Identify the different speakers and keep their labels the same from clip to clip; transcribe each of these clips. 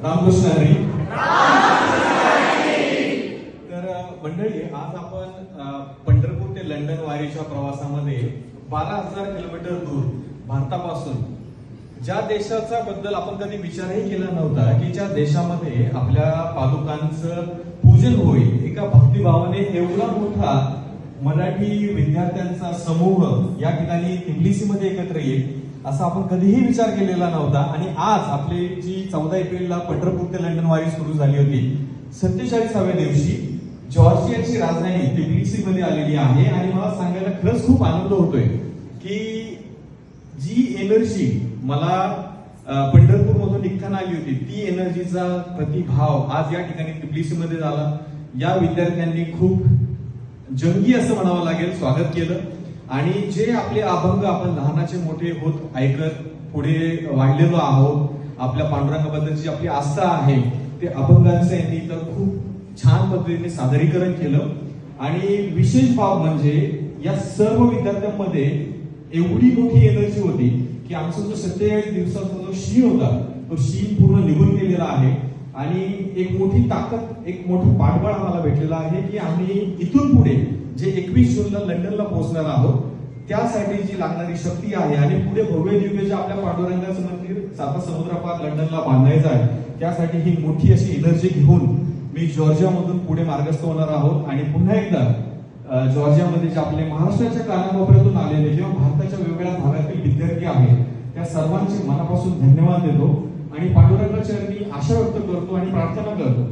Speaker 1: रामकृष्ण हरी. तर मंडळी आज आपण पंढरपूर ते लंडन वारीच्या प्रवासामध्ये बारा हजार किलोमीटर दूर भारतापासून ज्या देशाचा बद्दल आपण कधी विचारही केला नव्हता की ज्या देशामध्ये आपल्या पादुकांचं पूजन होईल एका भक्तिभावाने एवढा मोठा मराठी विद्यार्थ्यांचा समूह या ठिकाणी इंग्लिशीमध्ये एकत्र येईल असा आपण कधीही विचार केलेला नव्हता. आणि आज आपली जी चौदा एप्रिलला पंढरपूर ते लंडन वारी सुरू झाली होती सत्तेचाळीसाव्या दिवशी जॉर्जियाची राजधानी टिब्लिसी मध्ये आलेली आहे. आणि मला सांगायला खरंच खूप आनंद होतोय की जी एनर्जी मला पंढरपूर मधून निघताना आली होती ती एनर्जीचा प्रतिभाव आज या ठिकाणी टिब्लिसी मध्ये झाला. या विद्यार्थ्यांनी खूप जंगी असं म्हणावं लागेल स्वागत केलं. आणि जे आपले अभंग आपण लहानाचे मोठे होत ऐकत पुढे वाढलेलो आहोत आपल्या पांडुरंगाबद्दलची आपली आस्था आहे ते अभंगांचं यांनी तर खूप छान पद्धतीने सादरीकरण केलं. आणि विशेष बाब म्हणजे या सर्व विद्यार्थ्यांमध्ये एवढी मोठी एनर्जी होती की आमचा जो सत्तेचाळीस दिवसाचा जो शी होता तो शी पूर्ण निघून गेलेला आहे. आणि एक मोठी ताकद एक मोठं पाठबळ आम्हाला भेटलेलं आहे की आम्ही इथून पुढे जे एकवीस जूनला लंडनला पोहोचणार आहोत त्यासाठी जी लागणारी शक्ती आहे आणि पुढे भव्य दिव्य जे आपल्या पांडुरंगाचं मंदिर साता समुद्रापार लंडनला बांधायचं आहे त्यासाठी ही मोठी अशी एनर्जी घेऊन मी जॉर्जियामधून पुढे मार्गस्थ होणार आहोत. आणि पुन्हा एकदा जॉर्जियामध्ये जे आपले महाराष्ट्राच्या कानाकोपऱ्यातून आलेले किंवा भारताच्या वेगवेगळ्या भागातील विद्यार्थी आहेत त्या सर्वांचे मनापासून धन्यवाद देतो. आणि आशा व्यक्त करतो आणि प्रार्थना करतो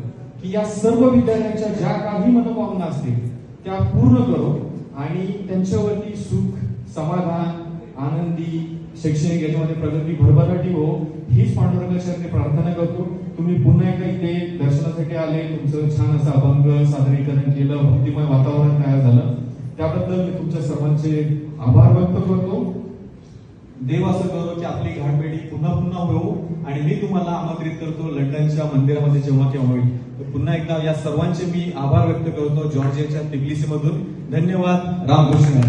Speaker 1: की या सर्व विद्यार्थ्यांच्या ज्या काही मनोभावना असतील त्या पूर्ण करो आणि त्यांच्यावरती सुख समाधान आनंदी शैक्षणिक याच्यामध्ये प्रगती भरभराटी हो. हीच पांडुरंगाच्या प्रार्थना करतो. तुम्ही पुन्हा एकदा इथे दर्शनासाठी आले. तुमचं छान असं अभंग सादरीकरण केलं. भक्तिमय वातावरण तयार झालं. त्याबद्दल मी तुमच्या सर्वांचे आभार व्यक्त करतो. देव असं करो की आपली घाटपेटी पुन्हा पुन्हा होऊ आणि मी तुम्हाला आमंत्रित करतो लंडनच्या मंदिरामध्ये जेव्हा केव्हा होईल. तर पुन्हा एकदा या सर्वांचे मी आभार व्यक्त करतो जॉर्जियाच्या तिबलिसी मधून धन्यवाद रामकृष्ण